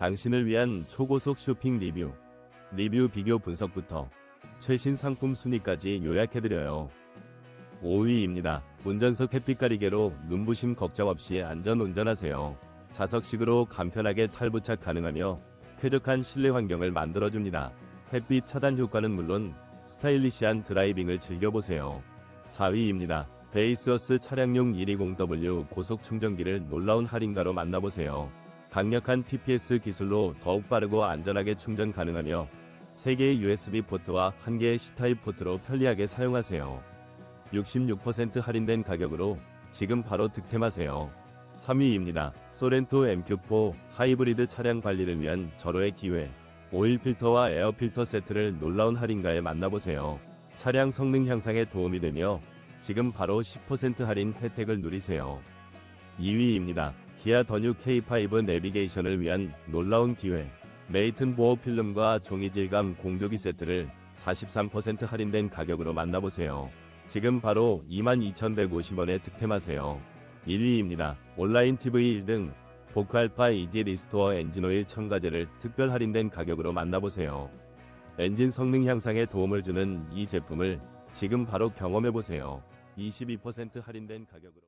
당신을 위한 초고속 쇼핑 리뷰. 리뷰 비교 분석부터 최신 상품 순위까지 요약해드려요. 5위입니다. 운전석 햇빛 가리개로 눈부심 걱정 없이 안전 운전하세요. 자석식으로 간편하게 탈부착 가능하며 쾌적한 실내 환경을 만들어줍니다. 햇빛 차단 효과는 물론 스타일리시한 드라이빙을 즐겨보세요. 4위입니다. 베이스어스 차량용 120W 고속 충전기를 놀라운 할인가로 만나보세요. 강력한 TPS 기술로 더욱 빠르고 안전하게 충전 가능하며 3개의 USB 포트와 1개의 C타입 포트로 편리하게 사용하세요. 66% 할인된 가격으로 지금 바로 득템하세요. 3위입니다. 소렌토 MQ4 하이브리드 차량 관리를 위한 절호의 기회. 오일 필터와 에어 필터 세트를 놀라운 할인가에 만나보세요. 차량 성능 향상에 도움이 되며 지금 바로 10% 할인 혜택을 누리세요. 2위입니다. 기아 더뉴 K5 내비게이션을 위한 놀라운 기회. 메이튼 보호 필름과 종이 질감 공조기 세트를 43% 할인된 가격으로 만나보세요. 지금 바로 22,150원에 득템하세요. 1위입니다. 온라인 TV 1등 보크알파 이지 리스토어 엔진오일 첨가제를 특별 할인된 가격으로 만나보세요. 엔진 성능 향상에 도움을 주는 이 제품을 지금 바로 경험해보세요. 22% 할인된 가격으로.